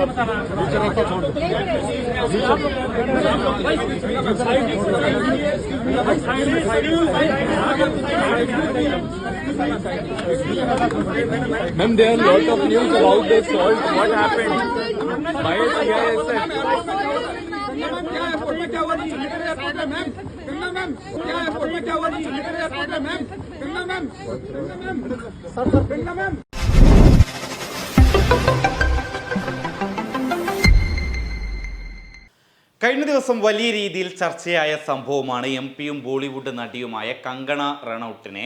Ma'am, there are lot of news about this salt. What happened? Why is? क्या airport में क्या हुआ ma'am Ganga ma'am क्या airport में क्या हुआ जी metre airport ma'am ma'am ma'am sir sir ma'am കഴിഞ്ഞ ദിവസം വലിയ രീതിയിൽ ചർച്ചയായ സംഭവമാണ് എം പിയും ബോളിവുഡ് നടിയുമായ കങ്കണ റണൌട്ടിനെ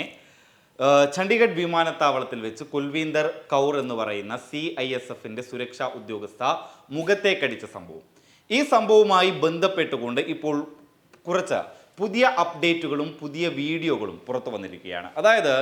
ചണ്ഡീഗഡ് വിമാനത്താവളത്തിൽ വെച്ച് കുൽവീന്ദർ കൗർ എന്ന് പറയുന്ന സി ഐ എസ് എഫിന്റെ സുരക്ഷാ ഉദ്യോഗസ്ഥ മുഖത്തേക്കടിച്ച സംഭവം. ഈ സംഭവവുമായി ബന്ധപ്പെട്ടുകൊണ്ട് ഇപ്പോൾ കുറച്ച് പുതിയ അപ്ഡേറ്റുകളും പുതിയ വീഡിയോകളും പുറത്തു വന്നിരിക്കുകയാണ്. അതായത്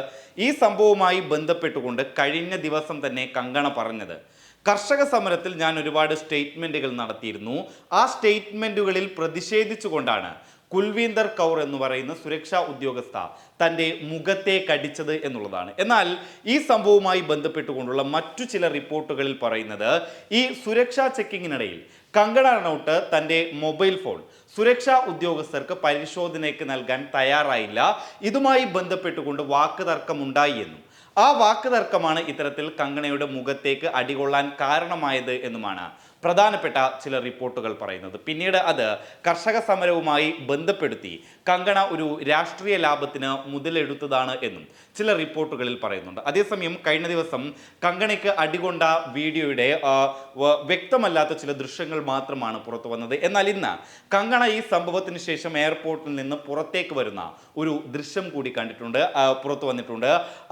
ഈ സംഭവവുമായി ബന്ധപ്പെട്ടുകൊണ്ട് കഴിഞ്ഞ ദിവസം തന്നെ കങ്കണ പറഞ്ഞത് കർഷക സമരത്തിൽ ഞാൻ ഒരുപാട് സ്റ്റേറ്റ്മെന്റുകൾ നടത്തിയിരുന്നു. ആ സ്റ്റേറ്റ്മെന്റുകളിൽ പ്രതിഷേധിച്ചുകൊണ്ടാണ് കുൽവീന്ദർ കൗർ എന്ന് പറയുന്ന സുരക്ഷാ ഉദ്യോഗസ്ഥ തന്റെ മുഖത്തെ കടിച്ചത് എന്നുള്ളതാണ്. എന്നാൽ ഈ സംഭവവുമായി ബന്ധപ്പെട്ടുകൊണ്ടുള്ള മറ്റു ചില റിപ്പോർട്ടുകളിൽ പറയുന്നത് ഈ സുരക്ഷാ ചെക്കിങ്ങിനിടയിൽ കങ്കണ റണൌട്ട് തന്റെ മൊബൈൽ ഫോൺ സുരക്ഷാ ഉദ്യോഗസ്ഥർക്ക് പരിശോധനയ്ക്ക് നൽകാൻ തയ്യാറായില്ല. ഇതുമായി ബന്ധപ്പെട്ടുകൊണ്ട് വാക്ക് തർക്കമുണ്ടായി എന്നും ആ വാക്ക് തർക്കമാണ് ഇത്തരത്തിൽ കങ്കണയുടെ മുഖത്തേക്ക് അടികൊള്ളാൻ കാരണമായത് എന്നുമാണ്. പ്രധാനപ്പെട്ട ചില റിപ്പോർട്ടുകൾ പറയുന്നത്. പിന്നീട് അത് കർഷക സമരവുമായി ബന്ധപ്പെടുത്തി കങ്കണ ഒരു രാഷ്ട്രീയ ലാഭത്തിന് മുതലെടുത്തതാണ് എന്നും ചില റിപ്പോർട്ടുകളിൽ പറയുന്നുണ്ട്. അതേസമയം കഴിഞ്ഞ ദിവസം കങ്കണയ്ക്ക് അടികൊണ്ട വീഡിയോയുടെ വ്യക്തമല്ലാത്ത ചില ദൃശ്യങ്ങൾ മാത്രമാണ് പുറത്തു വന്നത്. എന്നാൽ ഇന്ന് കങ്കണ ഈ സംഭവത്തിന് ശേഷം എയർപോർട്ടിൽ നിന്ന് പുറത്തേക്ക് വരുന്ന ഒരു ദൃശ്യം കൂടി കണ്ടിട്ടുണ്ട് പുറത്തു വന്നിട്ടുണ്ട്.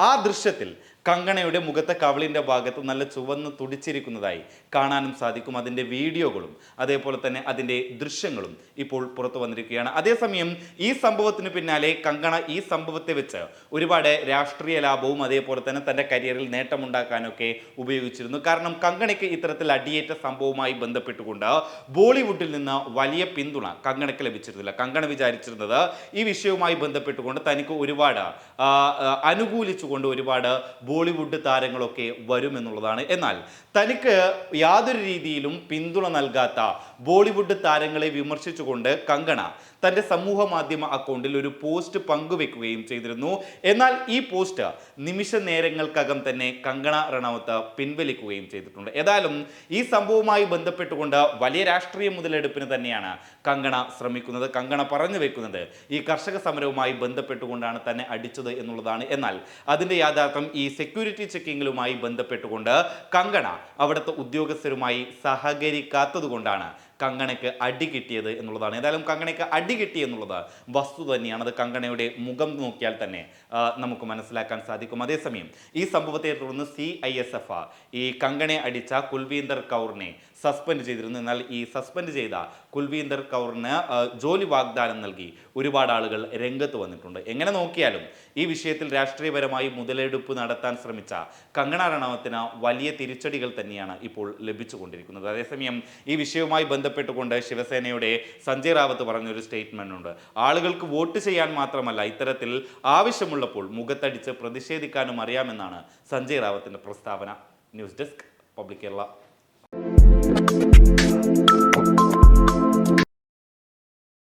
ആ ദൃശ്യത്തിൽ കങ്കണയുടെ മുഖത്തെ കവളിന്റെ ഭാഗത്ത് നല്ല ചുവന്ന് തുടിച്ചിരിക്കുന്നതായി കാണാനും സാധിക്കും. അതിന്റെ വീഡിയോകളും അതേപോലെ തന്നെ അതിന്റെ ദൃശ്യങ്ങളും ഇപ്പോൾ പുറത്തു വന്നിരിക്കുകയാണ്. അതേസമയം ഈ സംഭവത്തിന് പിന്നാലെ കങ്കണ ഈ സംഭവത്തെ വെച്ച് ഒരുപാട് രാഷ്ട്രീയ ലാഭവും അതേപോലെ തന്നെ തന്റെ കരിയറിൽ നേട്ടമുണ്ടാക്കാനൊക്കെ ഉപയോഗിച്ചിരുന്നു. കാരണം കങ്കണയ്ക്ക് ഇത്തരത്തിൽ അടിയേറ്റ സംഭവവുമായി ബന്ധപ്പെട്ടുകൊണ്ട് ബോളിവുഡിൽ നിന്ന് വലിയ പിന്തുണ കങ്കണയ്ക്ക് ലഭിച്ചിരുന്നില്ല. കങ്കണ വിചാരിച്ചിരുന്നത് ഈ വിഷയവുമായി ബന്ധപ്പെട്ടുകൊണ്ട് തനിക്ക് ഒരുപാട് അനുകൂലിച്ചുകൊണ്ട് ഒരുപാട് ബോളിവുഡ് താരങ്ങളൊക്കെ വരുമെന്നുള്ളതാണ്. എന്നാൽ തനിക്ക് യാതൊരു രീതിയിലും പിന്തുണ നൽകാത്ത ബോളിവുഡ് താരങ്ങളെ വിമർശിച്ചുകൊണ്ട് കങ്കണ തന്റെ സമൂഹ മാധ്യമ അക്കൗണ്ടിൽ ഒരു പോസ്റ്റ് പങ്കുവെക്കുകയും ചെയ്തിരുന്നു. എന്നാൽ ഈ പോസ്റ്റ് നിമിഷ നേരങ്ങൾക്കകം തന്നെ കങ്കണ റണാവത്ത് പിൻവലിക്കുകയും ചെയ്തിട്ടുണ്ട്. ഏതായാലും ഈ സംഭവവുമായി ബന്ധപ്പെട്ടുകൊണ്ട് വലിയ രാഷ്ട്രീയ മുതലെടുപ്പിന് തന്നെയാണ് കങ്കണ ശ്രമിക്കുന്നത്. കങ്കണ പറഞ്ഞു വെക്കുന്നത് ഈ കർഷക സമരവുമായി ബന്ധപ്പെട്ടുകൊണ്ടാണ് തന്നെ അടിച്ചത് എന്നുള്ളതാണ്. എന്നാൽ അതിന്റെ യാഥാർത്ഥ്യം ഈ സെക്യൂരിറ്റി ചെക്കിങ്ങുമായി ബന്ധപ്പെട്ടുകൊണ്ട് കങ്കണ അവിടുത്തെ ഉദ്യോഗസ്ഥരുമായി സഹകരിക്കാത്തത് കൊണ്ടാണ് കങ്കണയ്ക്ക് അടി കിട്ടിയത് എന്നുള്ളതാണ്. ഏതായാലും കങ്കണയ്ക്ക് അടി കിട്ടി എന്നുള്ളത് വസ്തു തന്നെയാണ്. അത് കങ്കണയുടെ മുഖം നോക്കിയാൽ തന്നെ നമുക്ക് മനസ്സിലാക്കാൻ സാധിക്കും. അതേസമയം ഈ സംഭവത്തെ തുടർന്ന് സി ഐ എസ് എഫ് ഈ കങ്കണെ അടിച്ച കുൽവീന്ദർ കൗറിനെ സസ്പെൻഡ് ചെയ്തിരുന്നു. എന്നാൽ ഈ സസ്പെൻഡ് ചെയ്ത കുൽവീന്ദർ കൗറിന് ജോലി വാഗ്ദാനം നൽകി ഒരുപാട് ആളുകൾ രംഗത്ത് വന്നിട്ടുണ്ട്. എങ്ങനെ നോക്കിയാലും ഈ വിഷയത്തിൽ രാഷ്ട്രീയപരമായി മുതലെടുപ്പ് നടത്താൻ ശ്രമിച്ച കങ്കണ റണാവത്തിന് വലിയ തിരിച്ചടികൾ തന്നെയാണ് ഇപ്പോൾ ലഭിച്ചുകൊണ്ടിരിക്കുന്നത്. അതേസമയം ഈ വിഷയവുമായി ബന്ധപ്പെട്ടുകൊണ്ട് ശിവസേനയുടെ സഞ്ജയ് റാവത്ത് പറഞ്ഞൊരു സ്റ്റേറ്റ്മെന്റ് ഉണ്ട്. ആളുകൾക്ക് വോട്ട് ചെയ്യാൻ മാത്രമല്ല ഇത്തരത്തിൽ ആവശ്യമുള്ളപ്പോൾ മുഖത്തടിച്ച് പ്രതിഷേധിക്കാനും അറിയാമെന്നാണ് സഞ്ജയ് റാവത്തിന്റെ പ്രസ്താവന. News desk public Kerala. Thank you